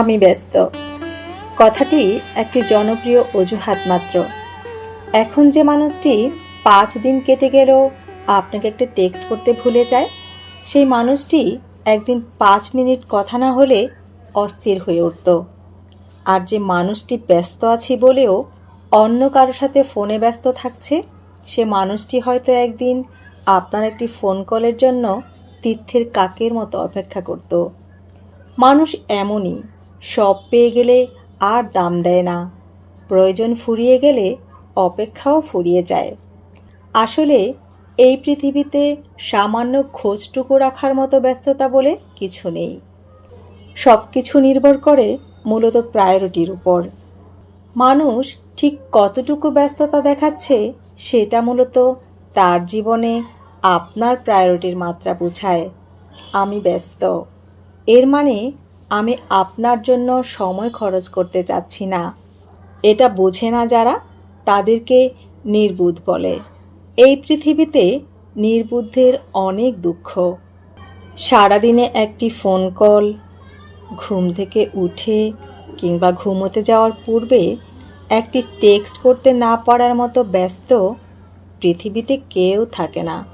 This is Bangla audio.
আমি ব্যস্ত। কথাটি একটি জনপ্রিয় অজুহাত মাত্র। এখন যে মানুষটি পাঁচ দিন কেটে গেলেও আপনাকে একটা টেক্সট করতে ভুলে যায়, সেই মানুষটি একদিন পাঁচ মিনিট কথা না হলে অস্থির হয়ে উঠত। আর যে মানুষটি ব্যস্ত আছি বলেও অন্য কারোর সাথে ফোনে ব্যস্ত থাকছে, সে মানুষটি হয়তো একদিন আপনার একটি ফোন কলের জন্য তীর্থের কাকের মতো অপেক্ষা করত। মানুষ এমনই সব পেয়ে গেলে আর দাম দেয় না। প্রয়োজন ফুরিয়ে গেলে অপেক্ষাও ফুরিয়ে যায়। আসলে এই পৃথিবীতে সামান্য খোঁজটুকু রাখার মতো ব্যস্ততা বলে কিছু নেই। সব কিছু নির্ভর করে মূলত প্রায়োরিটির উপর। মানুষ ঠিক কতটুকু ব্যস্ততা দেখাচ্ছে সেটা মূলত তার জীবনে আপনার প্রায়োরিটির মাত্রা বোঝায়। আমি ব্যস্ত। এর মানে আমি আপনার জন্য সময় খরচ করতে চাচ্ছি না। এটা বোঝে না যারা তাদেরকে নির্বুধ বলে। এই পৃথিবীতে নির্বুদ্ধের অনেক দুঃখ। সারাদিনে একটি ফোন কল, ঘুম থেকে উঠে কিংবা ঘুমোতে যাওয়ার পূর্বে একটি টেক্সট করতে না পারার মতো ব্যস্ত পৃথিবীতে কেউ থাকে না।